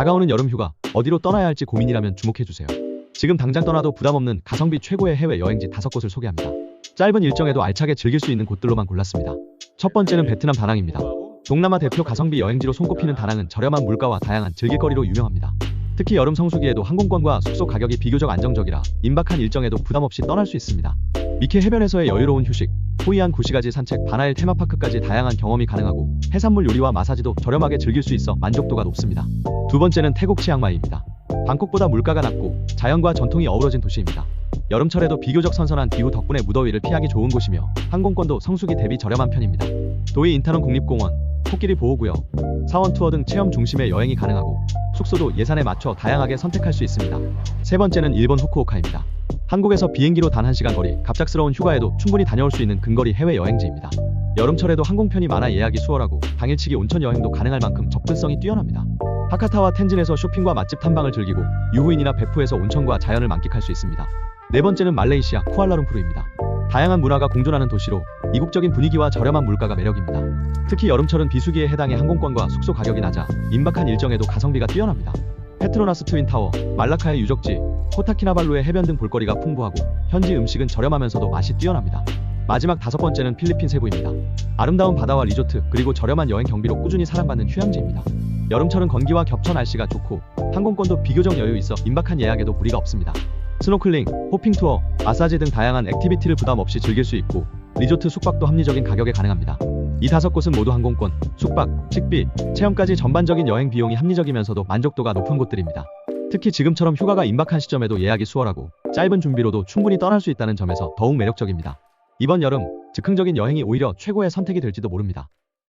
다가오는 여름 휴가 어디로 떠나야 할지 고민이라면 주목해주세요. 지금 당장 떠나도 부담 없는 가성비 최고의 해외 여행지 다섯 곳을 소개합니다. 짧은 일정에도 알차게 즐길 수 있는 곳들로만 골랐습니다. 첫 번째는 베트남 다낭입니다. 동남아 대표 가성비 여행지로 손꼽히는 다낭은 저렴한 물가와 다양한 즐길거리로 유명합니다. 특히 여름 성수기에도 항공권과 숙소 가격이 비교적 안정적이라 임박한 일정에도 부담 없이 떠날 수 있습니다. 미케 해변에서의 여유로운 휴식, 호이안 구시가지 산책, 바나일 테마파크까지 다양한 경험이 가능하고 해산물 요리와 마사지도 저렴하게 즐길 수 있어 만족도가 높습니다. 두 번째는 태국 치앙마이입니다. 방콕보다 물가가 낮고 자연과 전통이 어우러진 도시입니다. 여름철에도 비교적 선선한 기후 덕분에 무더위를 피하기 좋은 곳이며 항공권도 성수기 대비 저렴한 편입니다. 도이 인타논 국립공원, 코끼리 보호구역, 사원 투어 등 체험 중심의 여행이 가능하고 숙소도 예산에 맞춰 다양하게 선택할 수 있습니다. 세 번째는 일본 후쿠오카입니다. 한국에서 비행기로 단 1시간 거리, 갑작스러운 휴가에도 충분히 다녀올 수 있는 근거리 해외 여행지입니다. 여름철에도 항공편이 많아 예약이 수월하고 당일치기 온천 여행도 가능할 만큼 접근성이 뛰어납니다. 하카타와 텐진에서 쇼핑과 맛집 탐방을 즐기고 유후인이나 베푸에서 온천과 자연을 만끽할 수 있습니다. 네 번째는 말레이시아 쿠알라룸푸르입니다. 다양한 문화가 공존하는 도시로 이국적인 분위기와 저렴한 물가가 매력입니다. 특히 여름철은 비수기에 해당해 항공권과 숙소 가격이 낮아 임박한 일정에도 가성비가 뛰어납니다. 페트로나스 트윈타워, 말라카의 유적지, 코타키나발루의 해변 등 볼거리가 풍부하고 현지 음식은 저렴하면서도 맛이 뛰어납니다. 마지막 다섯 번째는 필리핀 세부입니다. 아름다운 바다와 리조트 그리고 저렴한 여행 경비로 꾸준히 사랑받는 휴양지입니다. 여름철은 건기와 겹쳐 날씨가 좋고 항공권도 비교적 여유 있어 임박한 예약에도 무리가 없습니다. 스노클링, 호핑 투어, 마사지 등 다양한 액티비티를 부담 없이 즐길 수 있고 리조트 숙박도 합리적인 가격에 가능합니다. 이 다섯 곳은 모두 항공권, 숙박, 식비, 체험까지 전반적인 여행 비용이 합리적이면서도 만족도가 높은 곳들입니다. 특히 지금처럼 휴가가 임박한 시점에도 예약이 수월하고 짧은 준비로도 충분히 떠날 수 있다는 점에서 더욱 매력적입니다. 이번 여름 즉흥적인 여행이 오히려 최고의 선택이 될지도 모릅니다.